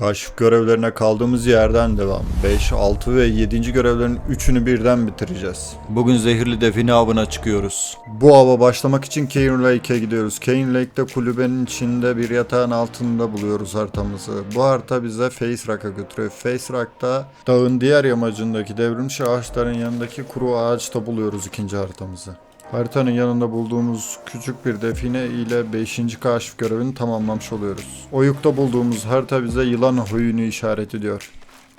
Kaşif görevlerine kaldığımız yerden devam. 5, 6 ve 7. görevlerin 3'ünü birden bitireceğiz. Bugün zehirli define avına çıkıyoruz. Bu ava başlamak için Cane Lake'e gidiyoruz. Cane Lake'de kulübenin içinde bir yatağın altında buluyoruz haritamızı. Bu harita bize Face Rock'a götürüyor. Face Rock'ta dağın diğer yamacındaki devrilmiş ağaçların yanındaki kuru ağaçta buluyoruz ikinci haritamızı. Haritanın yanında bulduğumuz küçük bir define ile 5. kaşif görevini tamamlamış oluyoruz. Oyukta bulduğumuz harita bize yılan huyunu işaret ediyor.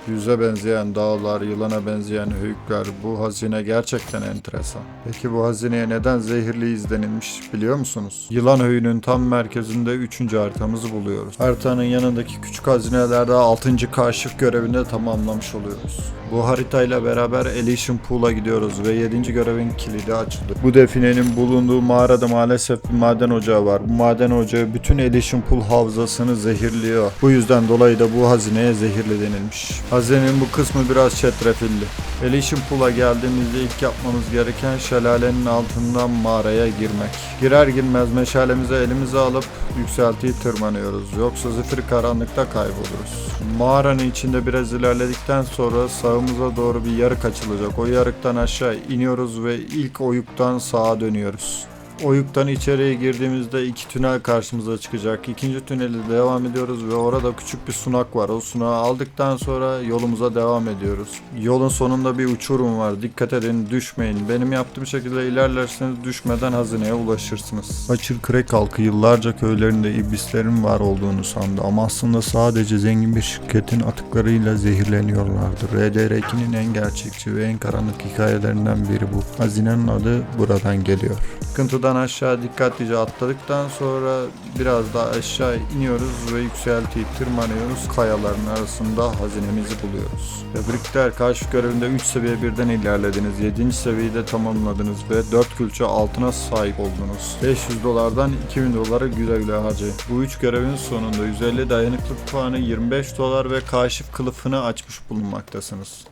Yüze benzeyen dağlar, yılana benzeyen höyükler bu hazine gerçekten enteresan. Peki bu hazineye neden zehirli izlenilmiş biliyor musunuz? Yılan höyünün tam merkezinde 3. haritamızı buluyoruz. Haritanın yanındaki küçük hazinelerde 6. kaşif görevini tamamlamış oluyoruz. Bu haritayla beraber Elysian Pool'a gidiyoruz ve 7. görevin kilidi açıldı. Bu definenin bulunduğu mağarada maalesef bir maden ocağı var. Bu maden ocağı bütün Elysian Pool havzasını zehirliyor. Bu yüzden dolayı da bu hazineye zehirli denilmiş. Hazinenin bu kısmı biraz çetrefilli. Elysian Pool'a geldiğimizde ilk yapmamız gereken şelalenin altından mağaraya girmek. Girer girmez meşalemizi elimize alıp yükseltiyi tırmanıyoruz. Yoksa zifiri karanlıkta kayboluruz. Mağaranın içinde biraz ilerledikten sonra sağımıza doğru bir yarık açılacak. O yarıktan aşağı iniyoruz ve ilk oyuktan sağa dönüyoruz. Oyuktan içeriye girdiğimizde iki tünel karşımıza çıkacak. İkinci tüneli devam ediyoruz ve orada küçük bir sunak var. O sunağı aldıktan sonra yolumuza devam ediyoruz. Yolun sonunda bir uçurum var. Dikkat edin düşmeyin. Benim yaptığım şekilde ilerlerseniz düşmeden hazineye ulaşırsınız. Açır Krek halkı yıllarca köylerinde iblislerin var olduğunu sandı ama aslında sadece zengin bir şirketin atıklarıyla zehirleniyorlardı. RDR2'nin en gerçekçi ve en karanlık hikayelerinden biri bu. Hazinenin adı buradan geliyor. Sıkıntıdan aşağı dikkatlice atladıktan sonra biraz daha aşağı iniyoruz ve yükseltiyi tırmanıyoruz. Kayaların arasında hazinemizi buluyoruz. Tebrikler kaşif görevinde 3 seviye birden ilerlediniz. 7. seviyeyi de tamamladınız ve 4 külçe altına sahip oldunuz. 500 dolardan 2000 dolara güle güle harcayın. Bu 3 görevin sonunda 150 dayanıklık puanı 25 dolar ve kaşif kılıfını açmış bulunmaktasınız.